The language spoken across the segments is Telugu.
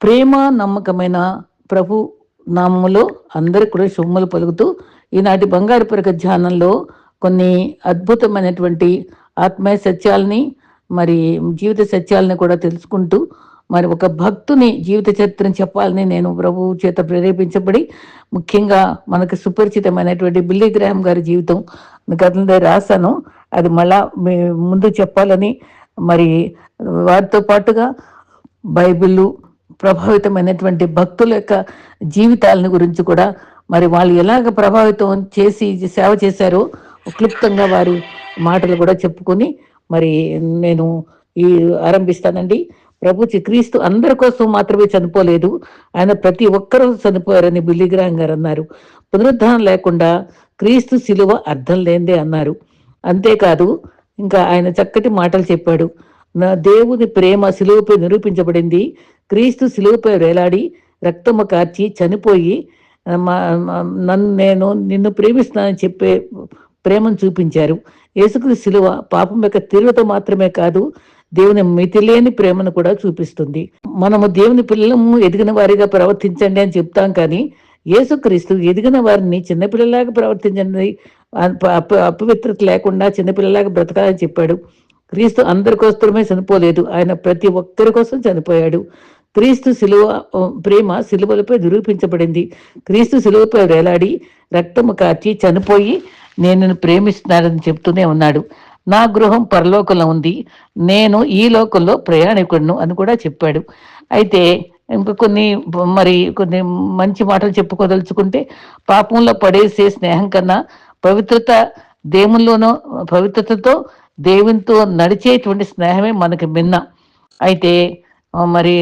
ప్రేమ నమ్మకమైన ప్రభు నామములో అందరికి కూడా శుభములు పలుకుతూ ఈనాటి బంగారు పరక ధ్యానంలో కొన్ని అద్భుతమైనటువంటి ఆత్మీయ సత్యాలని మరి జీవిత సత్యాలని కూడా తెలుసుకుంటూ మరి ఒక భక్తుని జీవిత చరిత్రను చెప్పాలని నేను ప్రభు చేత ప్రేరేపించబడి ముఖ్యంగా మనకు సుపరిచితమైనటువంటి బిల్లీ గ్రహం గారి జీవితం గతంలో రాశాను. అది మళ్ళా ముందు చెప్పాలని మరి వారితో పాటుగా బైబిల్ ప్రభావితమైనటువంటి భక్తుల యొక్క జీవితాలను గురించి కూడా మరి వాళ్ళు ఎలాగ ప్రభావితం చేసి సేవ చేశారో క్లుప్తంగా వారి మాటలు కూడా చెప్పుకొని మరి నేను ఈ ఆరంభిస్తానండి. ప్రభు క్రీస్తు అందరి కోసం మాత్రమే చనిపోలేదు. ఆయన ప్రతి ఒక్కరూ చనిపోయారని బిల్లిగ్రహం గారు అన్నారు. పునరుద్ధానం లేకుండా క్రీస్తు శిలువ అర్థం లేనిదే అన్నారు. అంతేకాదు ఇంకా ఆయన చక్కటి మాటలు చెప్పాడు. నా దేవుని ప్రేమ శిలువపై నిరూపించబడింది. క్రీస్తు శిలువపై వేలాడి రక్తము కార్చి చనిపోయి నన్ను నేను నిన్ను ప్రేమిస్తానని చెప్పే ప్రేమను చూపించారు. యేసుక్రీస్తు శిలువ పాపం యొక్క తీవ్రత మాత్రమే కాదు దేవుని మితిలేని ప్రేమను కూడా చూపిస్తుంది. మనము దేవుని పిల్లలము ఎదిగిన వారిగా ప్రవర్తించండి అని చెప్తాం కానీ యేసుక్రీస్తు ఎదిగిన వారిని చిన్నపిల్లలాగా ప్రవర్తించండి అపవిత్రత లేకుండా చిన్నపిల్లలాగా బ్రతకాలని చెప్పాడు. క్రీస్తు అందరి కోసమే చనిపోలేదు. ఆయన ప్రతి ఒక్కరి కోసం చనిపోయాడు. క్రీస్తు శిలువ ప్రేమ శిలువలపై నిరూపించబడింది. క్రీస్తు శిలువపై వేలాడి రక్తము కాచి చనిపోయి నేను ప్రేమిస్తున్నానని చెప్తూనే ఉన్నాడు. నా గృహం పరలోకంలో ఉంది. నేను ఈ లోకంలో ప్రయాణికుడును అని కూడా చెప్పాడు. అయితే ఇంకా కొన్ని మరి కొన్ని మంచి మాటలు చెప్పుకోదలుచుకుంటే పాపంలో పడేసే స్నేహం కన్నా పవిత్రత దేవుల్లోనో పవిత్రతతో దేవునితో నడిచేటువంటి స్నేహమే మనకి మిన్న. అయితే మరి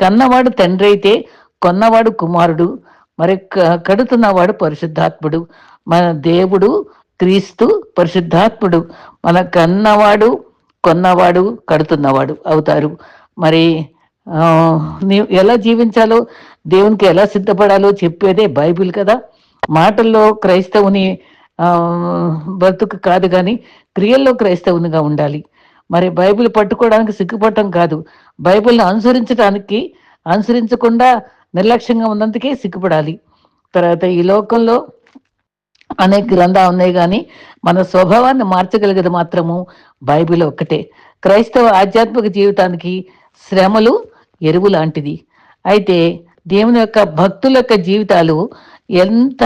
కన్నవాడు తండ్రి అయితే కొన్నవాడు కుమారుడు మరి క- కడుతున్నవాడు పరిశుద్ధాత్ముడు. మన దేవుడు క్రీస్తు పరిశుద్ధాత్ముడు. మన కన్నవాడు కొన్నవాడు కడుతున్నవాడు అవుతారు. మరి నీవు ఎలా జీవించాలో దేవునికి ఎలా సిద్ధపడాలో చెప్పేదే బైబిల్ కదా. మాటల్లో క్రైస్తవుని బ్రతుకు కాదు కానీ క్రియల్లో క్రైస్తవునిగా ఉండాలి. మరి బైబిల్ పట్టుకోవడానికి సిగ్గుపడటం కాదు. బైబిల్ని అనుసరించడానికి అనుసరించకుండా నిర్లక్ష్యంగా ఉన్నందుకే సిగ్గుపడాలి. తర్వాత ఈ లోకంలో అనేక గ్రంథాలు ఉన్నాయి కానీ మన స్వభావాన్ని మార్చగలిగేది మాత్రము బైబిల్ ఒక్కటే. క్రైస్తవ ఆధ్యాత్మిక జీవితానికి శ్రమలు ఎరువు లాంటిది. అయితే దేవుని యొక్క భక్తుల యొక్క జీవితాలు ఎంత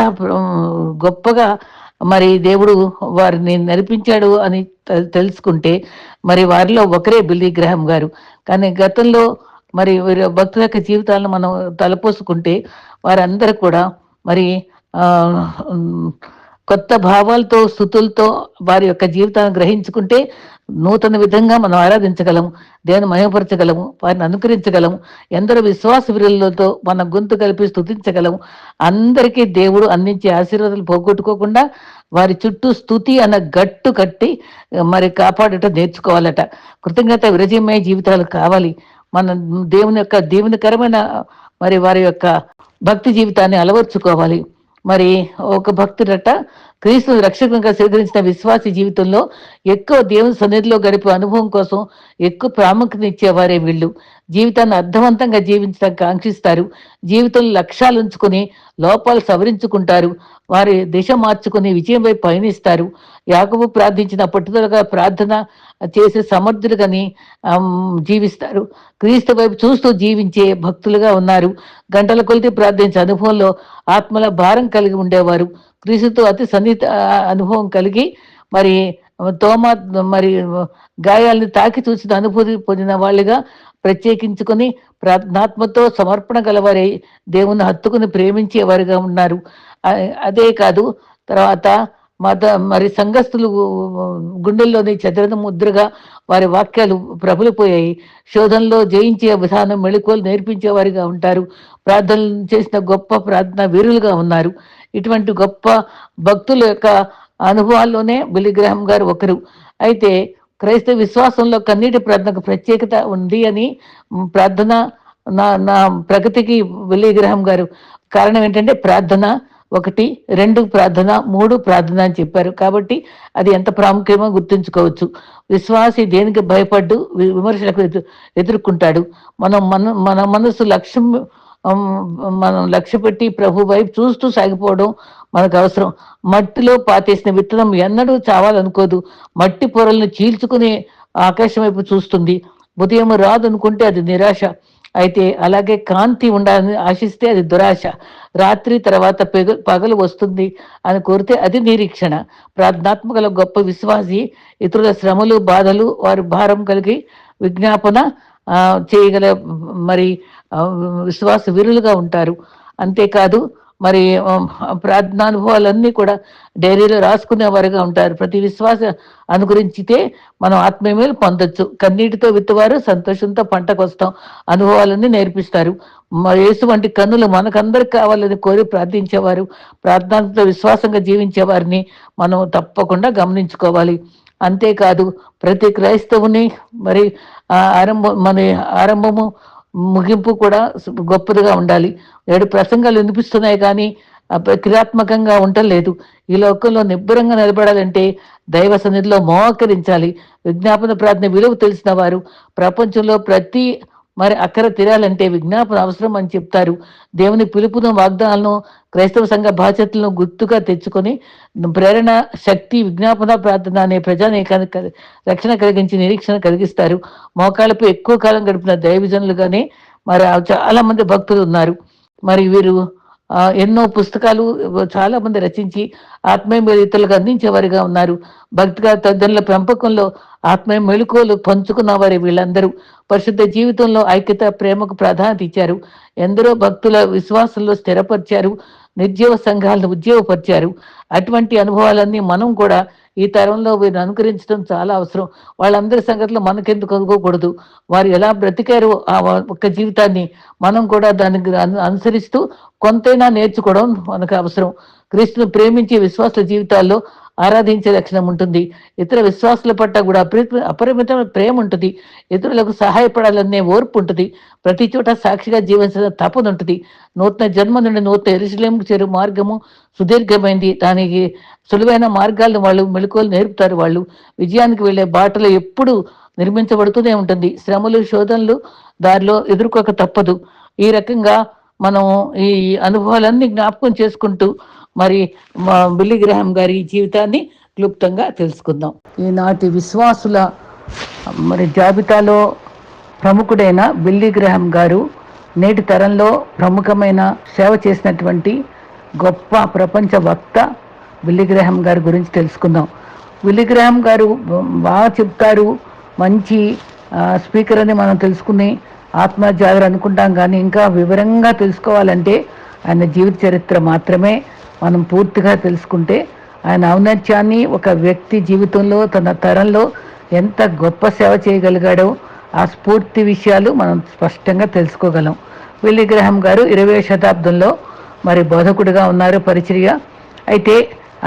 గొప్పగా మరి దేవుడు వారిని నడిపించాడు అని తెలుసుకుంటే మరి వారిలో ఒకరే బిల్లీ గ్రహం గారు. కానీ గతంలో మరి వీరి భక్తుల యొక్క జీవితాలను మనం తలపోసుకుంటే వారందరూ కూడా మరి ఆ కొత్త భావాలతో స్థుతులతో వారి యొక్క జీవితాన్ని గ్రహించుకుంటే నూతన విధంగా మనం ఆరాధించగలము దేవుని మయపరచగలము వారిని అనుకరించగలము ఎందరో విశ్వాస విరులతో మన గొంతు కలిపి స్థుతించగలము. అందరికీ దేవుడు అందించే ఆశీర్వాదాలు పోగొట్టుకోకుండా వారి చుట్టూ స్థుతి అన్న గట్టు కట్టి మరి కాపాడట నేర్చుకోవాలట. కృతజ్ఞత విరజయమయ జీవితాలు కావాలి. మన దేవుని యొక్క దేవునికరమైన మరి వారి యొక్క భక్తి జీవితాన్ని అలవర్చుకోవాలి. మరి ఒక భక్తుడట క్రీస్తు రక్షకంగా స్వీకరించిన విశ్వాసి జీవితంలో ఎక్కువ దేవుని సన్నిధిలో గడిపే అనుభవం కోసం ఎక్కువ ప్రాముఖ్యత ఇచ్చేవారే వీళ్ళు. జీవితాన్ని అర్థవంతంగా జీవించడానికి కాంక్షిస్తారు జీవితంలో లక్ష్యాలు ఉంచుకొని లోపాలు సవరించుకుంటారు. వారి దిశ మార్చుకుని విజయం వైపు పయనిస్తారు. యాకబు ప్రార్థించిన పట్టుదలగా ప్రార్థన చేసే సమర్థులుగాని జీవిస్తారు. క్రీస్తు వైపు చూస్తూ జీవించే భక్తులుగా ఉన్నారు. గంటల కొలిది ప్రార్థించే అనుభవంలో ఆత్మల భారం కలిగి ఉండేవారు. క్రీస్తుతో అతి సన్నిహిత అనుభవం కలిగి మరి తోమ మరి గాయాల్ని తాకి చూసిన అనుభూతి పొందిన వాళ్ళుగా ప్రత్యేకించుకొని ప్రార్థనాత్మతో సమర్పణ గలవారే దేవుని హత్తుకుని ప్రేమించేవారుగా ఉన్నారు. అదే కాదు తర్వాత మత మరి సంఘస్థులు గుండెల్లోని చదరణ ముద్రగా వారి వాక్యాలు ప్రబలిపోయాయి శోధనలో జయించే విధానం మెళుకోలు నేర్పించేవారిగా ఉంటారు. ప్రార్థనలు చేసిన గొప్ప ప్రార్థన వీరులుగా ఉన్నారు. ఇటువంటి గొప్ప భక్తుల యొక్క అనుభవాల్లోనే బిలిగ్రహం గారు ఒకరు. అయితే క్రైస్తవ విశ్వాసంలో కన్నీటి ప్రార్థనకు ప్రత్యేకత ఉంది అని ప్రార్థన నా నా ప్రగతికి బిలిగ్రహం గారు కారణం ఏంటంటే ప్రార్థన ఒకటి రెండు ప్రార్థన మూడు ప్రార్థన అని చెప్పారు. కాబట్టి అది ఎంత ప్రాముఖ్యమో గుర్తుంచుకోవచ్చు. విశ్వాసి దేనికి భయపడ్డు విమర్శలకు ఎదు- ఎదుర్కొంటాడు. మనం మన మన మనసు లక్ష్యం మనం లక్ష్య పెట్టి ప్రభు వైపు చూస్తూ సాగిపోవడం మనకు అవసరం. మట్టిలో పాతేసిన విత్తనం ఎన్నడూ చావాలనుకోదు. మట్టి పొరలను చీల్చుకునే ఆకాశం వైపు చూస్తుంది. ఉదయం రాదనుకుంటే అది నిరాశ. అయితే అలాగే కాంతి ఉండాలని ఆశిస్తే అది దురాశ. రాత్రి తర్వాత పెగ పగలు వస్తుంది అని కోరితే అది నిరీక్షణ. ప్రార్థనాత్మకల గొప్ప విశ్వాసి ఇతరుల శ్రమలు బాధలు వారి భారం కలిగి విజ్ఞాపన చేయగల మరి విశ్వాస వీరులుగా ఉంటారు. అంతేకాదు మరి ప్రార్థనానుభవాలన్నీ కూడా డైరీలో రాసుకునేవారుగా ఉంటారు. ప్రతి విశ్వాస అనుగురించితే మనం ఆత్మీయమేలు పొందొచ్చు. కన్నీటితో విత్తువారు సంతోషంతో పంటకు వస్తాం. అనుభవాలన్నీ నేర్పిస్తారు. యేసు వంటి కన్నులు మనకందరికి కావాలని కోరి ప్రార్థించేవారు ప్రార్థనతో విశ్వాసంగా జీవించే వారిని మనం తప్పకుండా గమనించుకోవాలి. అంతేకాదు ప్రతి క్రైస్తవుని మరి ఆరంభం మన ఆరంభము ముగింపు కూడా గొప్పదిగా ఉండాలి. ఏడు ప్రసంగాలు వినిపిస్తున్నాయి కానీ క్రియాత్మకంగా ఉండలేదు. ఈ లోకంలో నిబ్బరంగా నిలబడాలంటే దైవ సన్నిధిలో మోకరించాలి విజ్ఞాపన ప్రార్థన విలువ తెలిసిన వారు ప్రపంచంలో ప్రతి మరి అక్కర తీరాలంటే విజ్ఞాపన అవసరం అని చెప్తారు. దేవుని పిలుపును వాగ్దానాలను క్రైస్తవ సంఘ బాధ్యతలను గుర్తుగా తెచ్చుకొని ప్రేరణ శక్తి విజ్ఞాపన ప్రార్థన అనే ప్రజానీకానికి రక్షణ కలిగించి నిరీక్షణ కలిగిస్తారు. మోకాళ్ళపై ఎక్కువ కాలం గడిపిన దైవజనులుగానే మరి చాలా మంది భక్తులు ఉన్నారు. మరి వీరు ఎన్నో పుస్తకాలు చాలా మంది రచించి ఆత్మీయ మెలితలకు అందించేవారిగా ఉన్నారు. భక్తిగా తల్లిదండ్రుల పెంపకంలో ఆత్మీయ మెళుకువలు పంచుకున్నవారు వీళ్ళందరూ. పరిశుద్ధ జీవితంలో ఐక్యత ప్రేమకు ప్రాధాన్యత ఇచ్చారు. ఎందరో భక్తుల విశ్వాసంలో స్థిరపరిచారు. నిర్జీవ సంఘాలను ఉద్యోగపరిచారు. అటువంటి అనుభవాలన్నీ మనం కూడా ఈ తరంలో వీరిని అనుకరించడం చాలా అవసరం. వాళ్ళందరి సంగతులు మనకెందుకు అనుకోకూడదు. వారు ఎలా బ్రతికారు ఆ ఒక్క జీవితాన్ని మనం కూడా దానికి అనుసరిస్తూ కొంతైనా నేర్చుకోవడం మనకు అవసరం. క్రీస్తును ప్రేమించే విశ్వాస జీవితాల్లో ఆరాధించే లక్షణం ఉంటుంది. ఇతర విశ్వాసుల పట్ల కూడా అపరిమిత అపరిమితమైన ప్రేమ ఉంటుంది. ఇతరులకు సహాయపడాలనే ఓర్పు ఉంటుంది. ప్రతి చోట సాక్షిగా జీవించిన తపన ఉంటుంది. నూతన జన్మ నుండి నూతన ఎరుసలేంకు చేరు మార్గము సుదీర్ఘమైంది. దానికి సులువైన మార్గాలను వాళ్ళు మెళుకువలు నేర్పుతారు వాళ్ళు. విజయానికి వెళ్ళే బాటలు ఎప్పుడు నిర్మించబడుతూనే ఉంటుంది. శ్రమలు శోధనలు దారిలో ఎదుర్కోక తప్పదు. ఈ రకంగా మనం ఈ అనుభవాలన్నీ జ్ఞాపకం చేసుకుంటూ మరి మా బిల్లి గ్రహం గారి జీవితాన్ని క్లుప్తంగా తెలుసుకుందాం. ఈనాటి విశ్వాసుల మరి జాబితాలో ప్రముఖుడైన బిల్లి గ్రహం గారు నేటి తరంలో ప్రముఖమైన సేవ చేసినటువంటి గొప్ప ప్రపంచ వక్త బిల్లి గ్రహం గారి గురించి తెలుసుకుందాం. బిల్లి గ్రహం గారు బాగా చెప్తారు మంచి స్పీకర్ అని మనం తెలుసుకుని ఆత్మజాగర్ అనుకుంటాం కానీ ఇంకా వివరంగా తెలుసుకోవాలంటే ఆయన జీవిత చరిత్ర మాత్రమే మనం పూర్తిగా తెలుసుకుంటే ఆయన ఔన్నత్యాన్ని ఒక వ్యక్తి జీవితంలో తన తరంలో ఎంత గొప్ప సేవ చేయగలిగాడో ఆ స్ఫూర్తి విషయాలు మనం స్పష్టంగా తెలుసుకోగలం. విలిగ్రహం గారు ఇరవై శతాబ్దంలో మరి బోధకుడిగా ఉన్నారు పరిచర్య. అయితే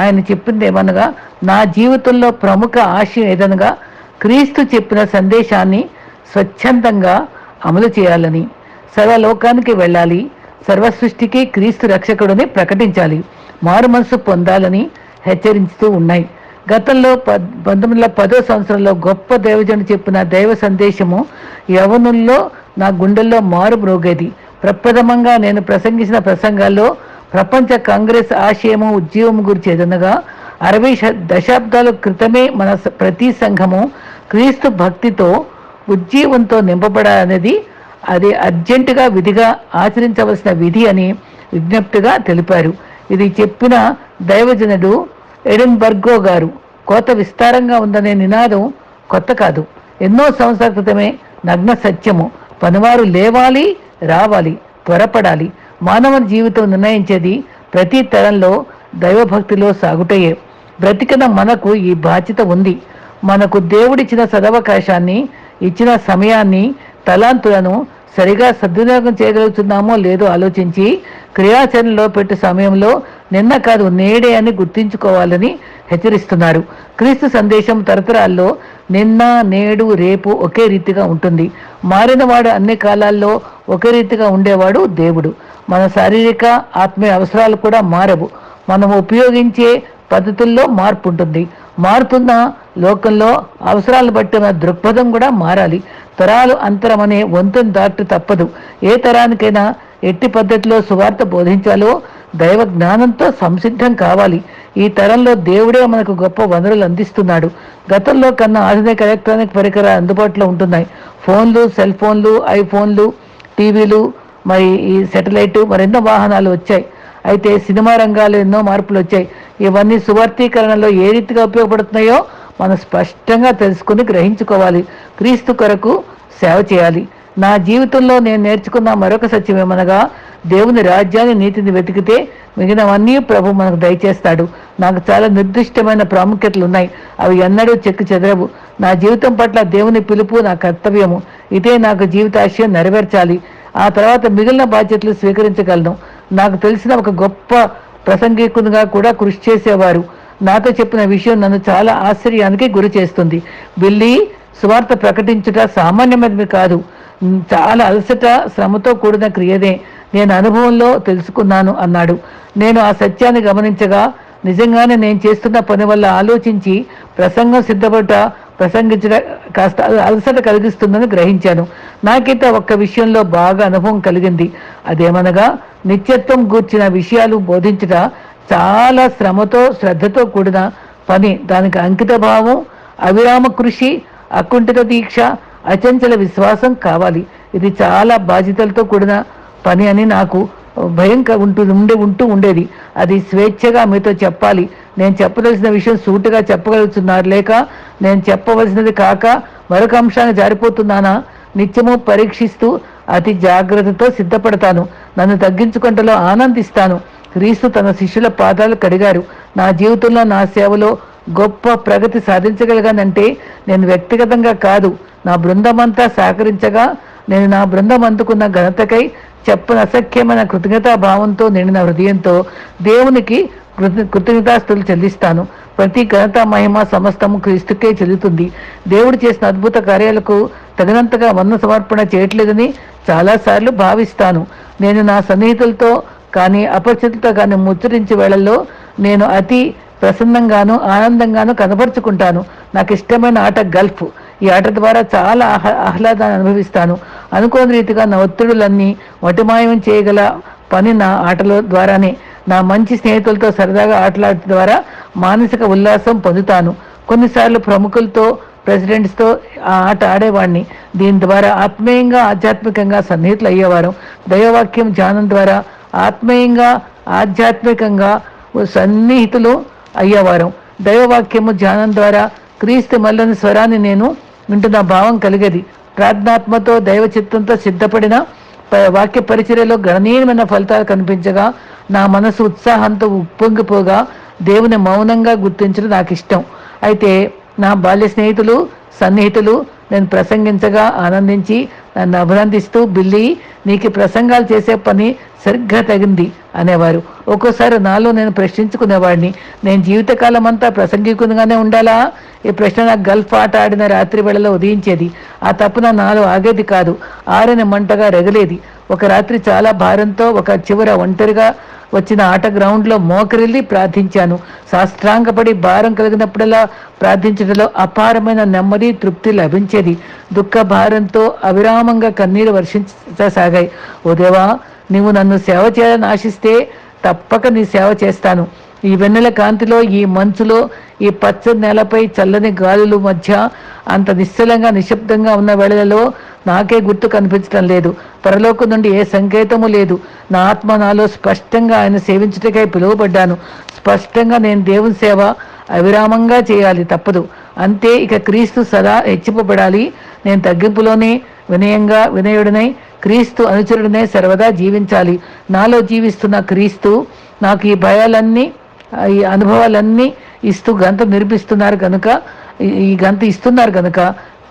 ఆయన చెప్పింది ఏమనగా నా జీవితంలో ప్రముఖ ఆశయం ఏదనగా క్రీస్తు చెప్పిన సందేశాన్ని స్వచ్ఛందంగా అమలు చేయాలని సర్వలోకానికి వెళ్ళాలి సర్వ సృష్టికి క్రీస్తు రక్షకుడిని ప్రకటించాలి. మారు మనసు పొందాలని హెచ్చరిస్తూ ఉన్నాయి. గతంలో పద్ పంతొమ్మిది వందల పదో సంవత్సరంలో గొప్ప దేవజను చెప్పిన దైవ సందేశము యవనుల్లో నా గుండెల్లో మారు మ్రోగేది. ప్రప్రథమంగా నేను ప్రసంగించిన ప్రసంగాల్లో ప్రపంచ కాంగ్రెస్ ఆశయము ఉద్యమం గురించి ఎదనగా అరవై దశాబ్దాల క్రితమే మన ప్రతి సంఘము క్రీస్తు భక్తితో ఉజ్జీవంతో నింపబడాలనేది అది అర్జెంటుగా విధిగా ఆచరించవలసిన విధి అని విజ్ఞప్తిగా తెలిపారు. ఇది చెప్పిన దైవజనుడు ఎడెన్బర్గో గారు. కోత విస్తారంగా ఉందనే నినాదం కొత్త కాదు. ఎన్నో సంవత్సరాల క్రితమే నగ్న సత్యము. పనివారు లేవాలి రావాలి త్వరపడాలి. మానవ జీవితం నిర్ణయించేది ప్రతి తరంలో దైవభక్తిలో సాగుటయే. బ్రతికిన మనకు ఈ బాధ్యత ఉంది. మనకు దేవుడిచ్చిన సదవకాశాన్ని ఇచ్చిన సమయాన్ని తలాంతులను సరిగా సద్వినియోగం చేయగలుగుతున్నామో లేదో ఆలోచించి క్రియాచరణలో పెట్టే సమయంలో నిన్న కాదు నేడే అని గుర్తించుకోవాలని హెచ్చరిస్తున్నారు. క్రీస్తు సందేశం తరతరాల్లో నిన్న నేడు రేపు ఒకే రీతిగా ఉంటుంది. మారినవాడు అన్ని కాలాల్లో ఒకే రీతిగా ఉండేవాడు దేవుడు. మన శారీరక ఆత్మీయ అవసరాలు కూడా మారవు. మనం ఉపయోగించే పద్ధతుల్లో మార్పు ఉంటుంది. మారుతున్న లోకంలో అవసరాలు బట్టి మన దృక్పథం కూడా మారాలి. తరాలు అంతరం అనే వంతుని దాటి తప్పదు. ఏ తరానికైనా ఎట్టి పద్ధతిలో సువార్త బోధించాలో దైవ జ్ఞానంతో సంసిద్ధం కావాలి. ఈ తరంలో దేవుడే మనకు గొప్ప వనరులు అందిస్తున్నాడు. గతంలో కన్నా ఆధునిక ఎలక్ట్రానిక్ పరికరాలు అందుబాటులో ఉంటున్నాయి. ఫోన్లు సెల్ ఫోన్లు ఐఫోన్లు టీవీలు మరి ఈ సెటిలైట్ మరెన్నో వాహనాలు వచ్చాయి. అయితే సినిమా రంగాలు ఎన్నో మార్పులు వచ్చాయి. ఇవన్నీ సువార్తీకరణలో ఏ రీతిగా ఉపయోగపడుతున్నాయో మనం స్పష్టంగా తెలుసుకుని గ్రహించుకోవాలి. క్రీస్తు కొరకు సేవ చేయాలి. నా జీవితంలో నేను నేర్చుకున్న మరొక సత్యం ఏమనగా దేవుని రాజ్యాన్ని నీతిని వెతికితే మిగిలినవన్నీ ప్రభు మనకు దయచేస్తాడు. నాకు చాలా నిర్దిష్టమైన ప్రాముఖ్యతలు ఉన్నాయి. అవి ఎన్నడూ చెక్కు చెదరవు. నా జీవితం పట్ల దేవుని పిలుపు నా కర్తవ్యము. ఇదే నాకు జీవితాశయం నెరవేర్చాలి. ఆ తర్వాత మిగిలిన బాధ్యతలు స్వీకరించగలను. నాకు తెలిసిన ఒక గొప్ప ప్రసంగికునిగా కూడా కృషి చేసేవారు. నాతో చెప్పిన విషయం నన్ను చాలా ఆశ్చర్యానికి గురి చేస్తుంది. వెళ్ళి సువార్త ప్రకటించుట సామాన్యమైనది కాదు. చాలా అలసట శ్రమతో కూడిన క్రియనే నేను అనుభవంలో తెలుసుకున్నాను అన్నాడు. నేను ఆ సత్యాన్ని గమనించగా నిజంగానే నేను చేస్తున్న పని వల్ల ఆలోచించి ప్రసంగం సిద్ధపడ్డ ప్రసంగించడం కాస్త అలసట కలిగిస్తుందని గ్రహించాను. నాకైతే ఒక్క విషయంలో బాగా అనుభవం కలిగింది. అదేమనగా నిత్యత్వం గూర్చిన విషయాలు బోధించుట చాలా శ్రమతో శ్రద్ధతో కూడిన పని. దానికి అంకిత భావం అవిరామ కృషి అకుంఠిత దీక్ష అచంచల విశ్వాసం కావాలి. ఇది చాలా బాధ్యతలతో కూడిన పని అని నాకు భయంకర క- ఉంటూ ఉంటూ ఉండేది. అది స్వేచ్ఛగా మీతో చెప్పాలి. నేను చెప్పదలసిన విషయం సూటుగా చెప్పగలుగుతున్నారు. లేక నేను చెప్పవలసినది కాక మరొక అంశాన్ని జారిపోతున్నానా? నిత్యము పరీక్షిస్తూ అతి జాగ్రత్తతో సిద్ధపడతాను. నన్ను తగ్గించుకుంటలో ఆనందిస్తాను. క్రీస్తు తన శిష్యుల పాదాలు కడిగారు. నా జీవితంలో నా సేవలో గొప్ప ప్రగతి సాధించగలిగానంటే నేను వ్యక్తిగతంగా కాదు. నా బృందమంతా సహకరించగా నేను నా బృందం అందుకున్న ఘనతకై చెప్పని అసఖ్యమైన కృతజ్ఞతా భావంతో నిండిన హృదయంతో దేవునికి కృతజ్ఞతాస్తులు చెల్లిస్తాను. ప్రతి ఘనత మహిమ సమస్తము క్రీస్తుకే చెల్లుతుంది. దేవుడు చేసిన అద్భుత కార్యాలకు తగినంతగా వన్న సమర్పణ చేయట్లేదని చాలాసార్లు భావిస్తాను. నేను నా సన్నిహితులతో కానీ అపరిచితులతో కానీ ముచ్చరించే వేళల్లో నేను అతి ప్రసన్నంగాను ఆనందంగాను కనపరుచుకుంటాను. నాకు ఇష్టమైన ఆట గల్ఫ్. ఈ ఆట ద్వారా చాలా ఆహ్లా ఆహ్లాదాన్ని అనుభవిస్తాను. అనుకోని రీతిగా నా ఒత్తిడులన్నీ వటిమాయం చేయగల పని నా ఆటల ద్వారానే. నా మంచి స్నేహితులతో సరదాగా ఆటలాడటం ద్వారా మానసిక ఉల్లాసం పొందుతాను. కొన్నిసార్లు ప్రముఖులతో ప్రెసిడెంట్స్తో ఆ ఆట ఆడేవాడిని దీని ద్వారా ఆత్మీయంగా ఆధ్యాత్మికంగా సన్నిహితులు అయ్యేవారు దైవవాక్యం ధ్యానం ద్వారా ఆత్మీయంగా ఆధ్యాత్మికంగా సన్నిహితులు అయ్యేవారు. దైవవాక్యము ధ్యానం ద్వారా క్రీస్తు మల్లని స్వరాన్ని నేను వింటున్న భావం కలిగేది. ప్రార్థనాత్మతో దైవ చిత్తంతో సిద్ధపడిన ప- వాక్య పరిచర్యలో గణనీయమైన ఫలితాలు కనిపించగా నా మనసు ఉత్సాహంతో ఉప్పొంగిపోగా దేవుని మౌనంగా గుర్తించడం నాకు ఇష్టం అయితే నా బాల్య స్నేహితులు సన్నిహితులు నేను ప్రసంగించగా ఆనందించి నన్ను అభినందిస్తూ బిల్లి నీకు ప్రసంగాలు చేసే పని సరిగ్గా తగింది అనేవారు. ఒక్కోసారి నాలో నేను ప్రశ్నించుకునేవాడిని. నేను జీవితకాలం అంతా ప్రసంగికునిగానే ఉండాలా? ప్రశ్న గల్ఫ్ ఆట ఆడిన రాత్రి వేళలో ఉదయించేది. ఆ తప్పున నాలో ఆగేది కాదు. ఆరని మంటగా రగిలేది. ఒక రాత్రి చాలా భారంతో ఒక చివర ఒంటరిగా వచ్చిన ఆట గ్రౌండ్లో మోకరిల్లి ప్రార్థించాను. శాస్త్రాంగపడి భారం కలిగినప్పుడల్లా ప్రార్థించడంలో అపారమైన నెమ్మది తృప్తి లభించేది. దుఃఖ భారంతో అవిరామంగా కన్నీరు వర్షించసాగాయి. ఓ దేవా నీవు నన్ను సేవ చేయాలని ఆశిస్తే తప్పక నీ సేవ చేస్తాను. ఈ వెన్నెల కాంతిలో ఈ మంచులో ఈ పచ్చని నేలపై చల్లని గాలులు మధ్య అంత నిశ్చలంగా నిశ్శబ్దంగా ఉన్న వేళలలో నాకే గుర్తు కనిపించడం లేదు. పరలోకం నుండి ఏ సంకేతము లేదు. నా ఆత్మ నాలో స్పష్టంగా ఆయన సేవించుటకై పిలువబడ్డాను. స్పష్టంగా నేను దేవుని సేవ అవిరామంగా చేయాలి తప్పదు. అంతే ఇక క్రీస్తు సదా హెచ్చింపబడాలి. నేను తగ్గింపులోనే వినయంగా వినయుడినై క్రీస్తు అనుచరుడినే సర్వదా జీవించాలి. నాలో జీవిస్తున్న క్రీస్తు నాకు ఈ భయాలన్నీ ఈ అనుభవాలన్నీ ఇస్తూ గంత నిర్మిస్తున్నారు కనుక ఈ- గంత ఇస్తున్నారు కనుక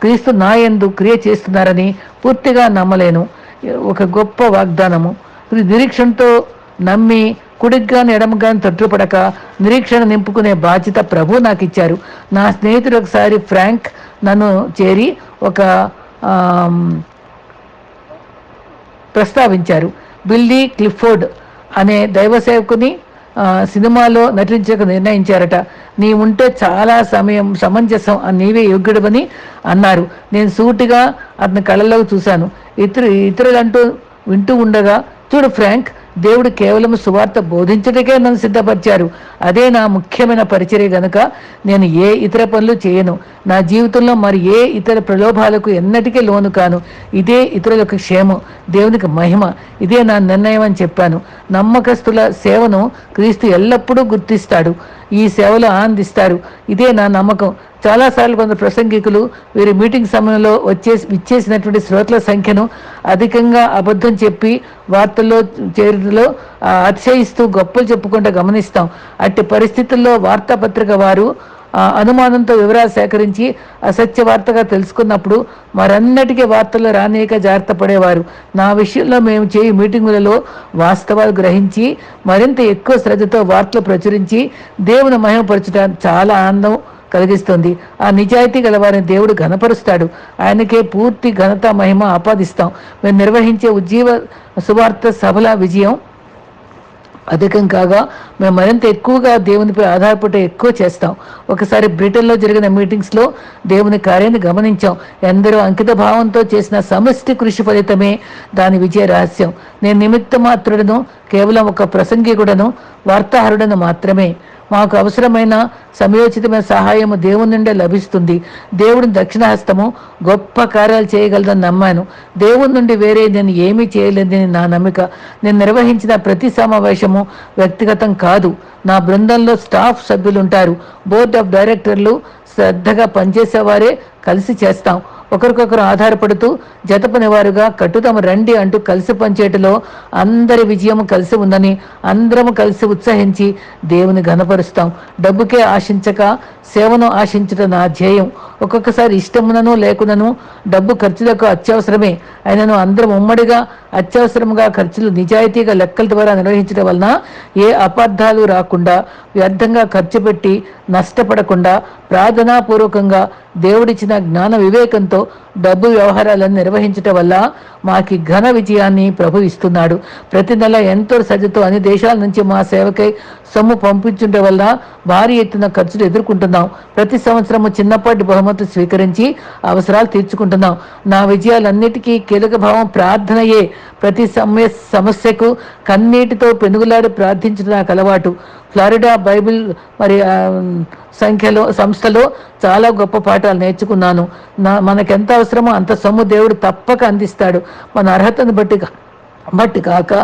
క్రీస్తు నా యందు క్రియ చేస్తున్నారని పూర్తిగా నమ్మలేను. ఒక గొప్ప వాగ్దానము. ఇది నిరీక్షణతో నమ్మి కుడిగ్గాను ఎడమగాని తొట్టుపడక నిరీక్షణ నింపుకునే బాధ్యత ప్రభు నాకు ఇచ్చారు నా స్నేహితుడు ఒకసారి ఫ్రాంక్ నన్ను చేరి ఒక ప్రస్తావించారు. బిల్లీ క్లిఫోర్డ్ అనే దైవ సేవకుని సినిమాలో నటించక నిర్ణయించారట. నీ ఉంటే చాలా సమయం సమంజసం అని నీవే యోగ్యుడమని అన్నారు. నేను సూటిగా అతని కళ్ళలోకి చూశాను. ఇతరు ఇతరులంటూ వింటూ ఉండగా చూడు ఫ్రాంక్ దేవుడు కేవలం సువార్త బోధించటకే నన్ను సిద్ధపరిచారు. అదే నా ముఖ్యమైన పరిచర్య గనుక నేను ఏ ఇతర పనులు చేయను. నా జీవితంలో మరి ఏ ఇతర ప్రలోభాలకు ఎన్నటికీ లోను కాను. ఇదే ఇతరులకు క్షేమం దేవునికి మహిమ. ఇదే నా నిర్ణయం అని చెప్పాను. నమ్మకస్తుల సేవను క్రీస్తు ఎల్లప్పుడూ గుర్తిస్తాడు. ఈ సేవలు ఆనందిస్తారు ఇదే నా నమ్మకం. చాలాసార్లు కొందరు ప్రసంగికులు వీరి మీటింగ్ సమయంలో వచ్చే ఇచ్చేసినటువంటి శ్రోతల సంఖ్యను అధికంగా అబద్ధం చెప్పి వార్తల్లో చేరులో అతిశయిస్తూ గొప్పలు చెప్పుకుంటూ గమనిస్తాం. అట్టి పరిస్థితుల్లో వార్తాపత్రిక వారు అనుమానంతో వివరాలు సేకరించి అసత్య వార్తగా తెలుసుకున్నప్పుడు మరన్నటికీ వార్తల్లో రానేక జాగ్రత్త పడేవారు. నా విషయంలో మేము చేయి మీటింగులలో వాస్తవాలు గ్రహించి మరింత ఎక్కువ శ్రద్ధతో వార్తలు ప్రచురించి దేవుని మహిమపరచడం చాలా ఆనందం కలిగిస్తుంది. ఆ నిజాయితీ గలవారిని దేవుడు ఘనపరుస్తాడు. ఆయనకే పూర్తి ఘనత మహిమ ఆపాదిస్తాం. మేము నిర్వహించే ఉజ్జీవ సువార్త సభల విజయం అధికం కాగా మేము మరింత ఎక్కువగా దేవునిపై ఆధారపడి ఎక్కువ చేస్తాం. ఒకసారి బ్రిటన్లో జరిగిన మీటింగ్స్లో దేవుని కార్యాన్ని గమనించాం. ఎందరో అంకిత భావంతో చేసిన సమష్టి కృషి ఫలితమే దాని విజయ రహస్యం. నేను నిమిత్త మాత్రుడను కేవలం ఒక ప్రసంగికుడను వార్తాహరుడను మాత్రమే. మాకు అవసరమైన సమయోచితమైన సహాయము దేవుని నుండే లభిస్తుంది. దేవుని దక్షిణహస్తము గొప్ప కార్యాలు చేయగలదని నమ్మాను. దేవుని నుండి వేరే నేను ఏమీ చేయలేదని నా నమ్మిక. నేను నిర్వహించిన ప్రతి సమావేశము వ్యక్తిగతం కాదు. నా బృందంలో స్టాఫ్ సభ్యులు ఉంటారు బోర్డ్ ఆఫ్ డైరెక్టర్లు శ్రద్ధగా పనిచేసేవారే కలిసి చేస్తాం. ఒకరికొకరు ఆధారపడుతూ జతపనివారుగా కట్టుతమ రండి అంటూ కలిసి పనిచేయటలో అందరి విజయం కలిసి ఉందని అందరము కలిసి ఉత్సహించి దేవుని ఘనపరుస్తాం. డబ్బుకే ఆశించక సేవను ఆశించటం నా ధ్యేయం. ఒక్కొక్కసారి ఇష్టమునను లేకునను డబ్బు ఖర్చులకు అత్యవసరమే. అయినను అందరం ఉమ్మడిగా అత్యవసరంగా ఖర్చులు నిజాయితీగా లెక్కల ద్వారా నిర్వహించడం వలన ఏ అపార్థాలు రాకుండా వ్యర్థంగా ఖర్చు పెట్టి నష్టపడకుండా ప్రార్థనాపూర్వకంగా దేవుడిచ్చిన జ్ఞాన వివేకంతో డబ్బు వ్యవహారాలను నిర్వహించటం వల్ల మాకి ఘన విజయాన్ని ప్రభు ఇస్తున్నాడు. ప్రతి నెల ఎంతో సజ్జతో అన్ని దేశాల నుంచి మా సేవకై సొమ్ము పంపించుంటే వల్ల భారీ ఎత్తున ఖర్చులు ఎదుర్కొంటున్నాం. ప్రతి సంవత్సరము చిన్నపాటి బహుమతులు స్వీకరించి అవసరాలు తీర్చుకుంటున్నాం. నా విజయాలన్నిటికీ కీలక భావం ప్రార్థనయే. ప్రతి సమయ సమస్యకు కన్నీటితో పెనుగులాడి ప్రార్థించడం నాకు అలవాటు. ఫ్లారిడా బైబిల్ మరి సంఖ్యలో సంస్థలో చాలా గొప్ప పాఠాలు నేర్చుకున్నాను. నా మనకెంత అవసరమో అంత సొమ్ము దేవుడు తప్పక అందిస్తాడు. మన అర్హతను బట్టి మట్టి కాక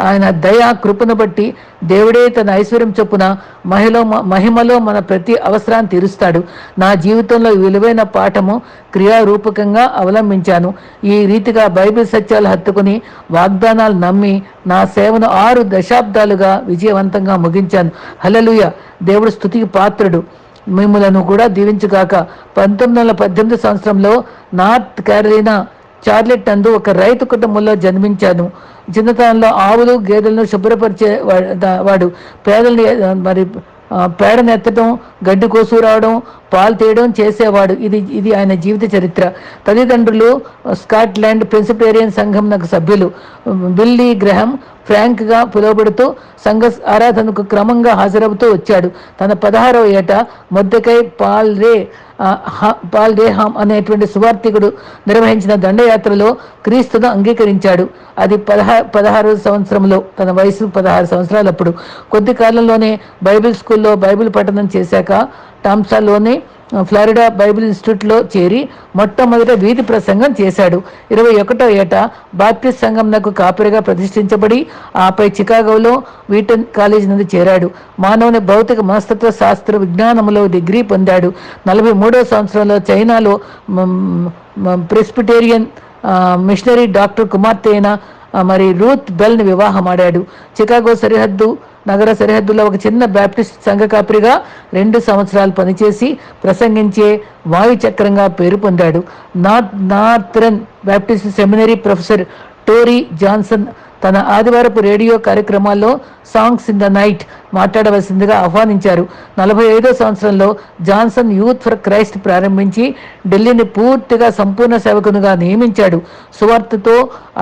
ఆయన దయా కృపను బట్టి దేవుడే తన ఐశ్వర్యం చొప్పున మహిళ మహిమలో మన ప్రతి అవసరాన్ని తీరుస్తాడు. నా జీవితంలో విలువైన పాఠము క్రియారూపకంగా అవలంబించాను. ఈ రీతిగా బైబిల్ సత్యాలు హత్తుకుని వాగ్దానాలు నమ్మి నా సేవను ఆరు దశాబ్దాలుగా విజయవంతంగా ముగించాను. హలలుయ దేవుడు స్థుతికి పాత్రుడు. మిమ్మలను కూడా దీవించుగాక. పంతొమ్మిది వందల పద్దెనిమిది సంవత్సరంలో నార్త్ క్యారలీనా చార్లెట్ నందు ఒక రైతు కుటుంబంలో జన్మించాను. చిన్నతనంలో ఆవులు గేదెలను శుభ్రపరిచే వాడు పేదల్ని మరి పేడను ఎత్తడం గడ్డి కోసు రావడం పాలు తీయడం చేసేవాడు. ఇది ఇది ఆయన జీవిత చరిత్ర. తల్లిదండ్రులు స్కాట్లాండ్ ప్రిన్సిపేరియన్ సంఘం నాకు సభ్యులు. బిల్లీ గ్రహం ఫ్రాంక్గా పిలువబడుతూ సంఘ ఆరాధనకు క్రమంగా హాజరవుతూ వచ్చాడు. తన పదహారవ ఏట మొద్దకై పాల్ రే హ- పాల్ రేహామ్ అనేటువంటి సువార్థికుడు నిర్వహించిన దండయాత్రలో క్రీస్తును అంగీకరించాడు. అది పదహా పదహారు సంవత్సరంలో తన వయసు పదహారు సంవత్సరాలప్పుడు. కొద్ది కాలంలోనే బైబిల్ స్కూల్లో బైబిల్ పఠనం చేశాక టాంసాలోని ఫ్లారిడా బైబిల్ ఇన్స్టిట్యూట్లో చేరి మొట్టమొదట వీధి ప్రసంగం చేశాడు. ఇరవై ఒకటో ఏట బాప్టిస్ట్ సంఘం నాకు కాపరిగా ప్రతిష్ఠించబడి ఆపై చికాగోలో వీటన్ కాలేజీ నుండి చేరాడు. మానవుని భౌతిక మనస్తత్వ శాస్త్ర విజ్ఞానంలో డిగ్రీ పొందాడు. నలభై మూడో సంవత్సరంలో చైనాలో ప్రెస్పిటేరియన్ మిషనరీ డాక్టర్ కుమార్తె అయిన మరి రూత్ బెల్ని వివాహమాడాడు చికాగో సరిహద్దు నగర సరిహద్దులో ఒక చిన్న బ్యాప్టిస్ట్ సంఘ కాపరిగా రెండు సంవత్సరాలు పనిచేసి ప్రసంగించే వాయు చక్రంగా పేరు పొందాడు. North northern Baptist seminary professor Torrey Johnson తన ఆదివారపు రేడియో కార్యక్రమాల్లో సాంగ్స్ ఇన్ ద నైట్ మాట్లాడవలసిందిగా ఆహ్వానించారు. నలభై ఐదో సంవత్సరంలో జాన్సన్ యూత్ ఫర్ క్రైస్ట్ ప్రారంభించి ఢిల్లీని పూర్తిగా సంపూర్ణ సేవకునిగా నియమించాడు. సువార్తతో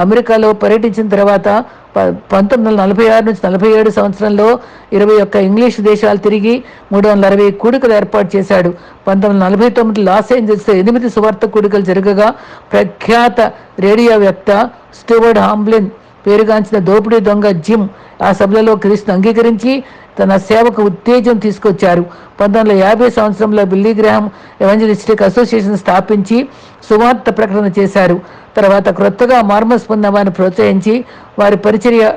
అమెరికాలో పర్యటించిన తర్వాత పంతొమ్మిది వందల నలభై ఆరు నుంచి నలభై ఏడు సంవత్సరంలో ఇరవై ఒక్క ఇంగ్లీష్ దేశాలు తిరిగి మూడు వందల అరవై కూడికలు ఏర్పాటు చేశాడు. పంతొమ్మిది వందల నలభై తొమ్మిది లాస్ ఏంజల్స్లో ఎనిమిది సువార్త కూడికలు జరగగా ప్రఖ్యాత రేడియో వ్యక్త స్టూవర్డ్ హాంబ్లిన్ పేరుగాంచిన దోపిడీ దొంగ జిమ్ ఆ సభలలో క్రీస్తును అంగీకరించి తన సేవకు ఉత్తేజం తీసుకొచ్చారు. పంతొమ్మిది వందల యాభై సంవత్సరంలో బిల్లీ గ్రహం అసోసియేషన్ స్థాపించి సువార్త ప్రకటన చేశారు. తర్వాత క్రొత్తగా మార్మస్ వారిని ప్రోత్సహించి వారి పరిచర్య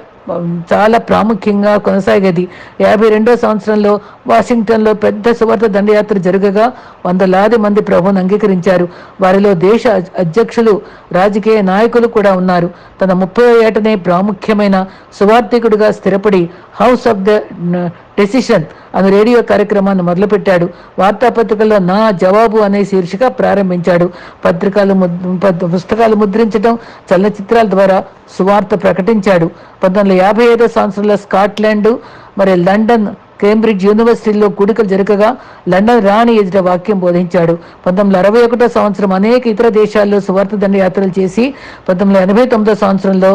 చాలా ప్రాముఖ్యంగా కొనసాగేది. యాభై రెండో సంవత్సరంలో వాషింగ్టన్లో పెద్ద సువార్త దండయాత్ర జరగగా వందలాది మంది ప్రభువును అంగీకరించారు. వారిలో దేశ అధ్యక్షులు రాజకీయ నాయకులు కూడా ఉన్నారు. తన ముప్పై ఏటనే ప్రాముఖ్యమైన సువార్థికుడిగా స్థిరపడి హౌస్ ఆఫ్ ద డెసిషన్ అనే రేడియో కార్యక్రమాన్ని మొదలుపెట్టాడు. వార్తాపత్రికల్లో నా జవాబు అనే శీర్షిక ప్రారంభించాడు. పత్రికలు పుస్తకాలు ముద్రించడం చలనచిత్రాల ద్వారా సువార్త ప్రకటించాడు. పంతొమ్మిది యాభై ఐదో సంవత్సరంలో స్కాట్లాండ్ మరి లండన్ కేంబ్రిడ్జ్ యూనివర్సిటీలో కూడికలు జరగగా లండన్ రాణి ఎదుట వాక్యం బోధించాడు. పంతొమ్మిది అరవై ఒకటో సంవత్సరం అనేక ఇతర దేశాల్లో సువార్త దండ యాత్రలు చేసి పంతొమ్మిది ఎనభై తొమ్మిదో సంవత్సరంలో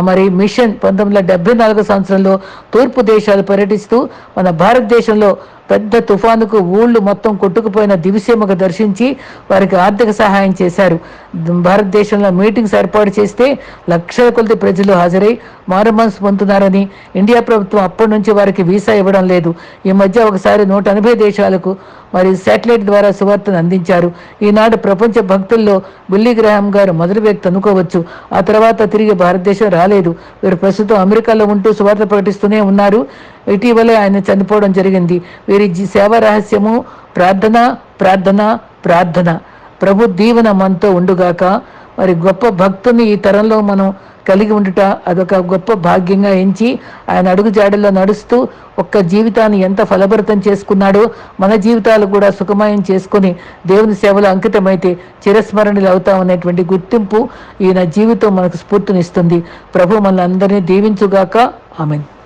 మరి మిషన్ పంతొమ్మిది వందల డెబ్బై నాలుగో సంవత్సరంలో తూర్పు దేశాలు పర్యటిస్తూ మన భారతదేశంలో పెద్ద తుఫానుకు ఊళ్ళు మొత్తం కొట్టుకుపోయిన దివిసీమకు దర్శించి వారికి ఆర్థిక సహాయం చేశారు. భారతదేశంలో మీటింగ్స్ ఏర్పాటు చేస్తే లక్షల కొలది ప్రజలు హాజరై మారుమనసు పొందుతున్నారని ఇండియా ప్రభుత్వం అప్పటి నుంచి వారికి వీసా ఇవ్వడం లేదు. ఈ మధ్య ఒకసారి నూట ఎనభై దేశాలకు మరి శాటిలైట్ ద్వారా సువార్తను అందించారు. ఈనాడు ప్రపంచ భక్తుల్లో బిల్లీ గ్రహాం గారు మొదటి వ్యక్తి అనుకోవచ్చు ఆ తర్వాత తిరిగి భారతదేశం రాలేదు. వీరు ప్రస్తుతం అమెరికాలో ఉంటూ సువార్త ప్రకటిస్తూనే ఉన్నారు. ఇటీవలే ఆయన చనిపోవడం జరిగింది. వీరి సేవ రహస్యము ప్రార్థన ప్రార్థన ప్రార్థన. ప్రభు దీవెన మనతో ఉండుగాక. మరి గొప్ప భక్తుని ఈ తరంలో మనం కలిగి ఉండుట అదొక గొప్ప భాగ్యంగా ఎంచి ఆయన అడుగు జాడల్లో నడుస్తూ ఒక్క జీవితాన్ని ఎంత ఫలభరితం చేసుకున్నాడో మన జీవితాలు కూడా సుఖమయం చేసుకుని దేవుని సేవలు అంకితమైతే చిరస్మరణలు అవుతామనేటువంటి గుర్తింపు ఈయన జీవితం మనకు స్ఫూర్తినిస్తుంది. ప్రభు మన అందరినీ దీవించుగాక. ఆమెను.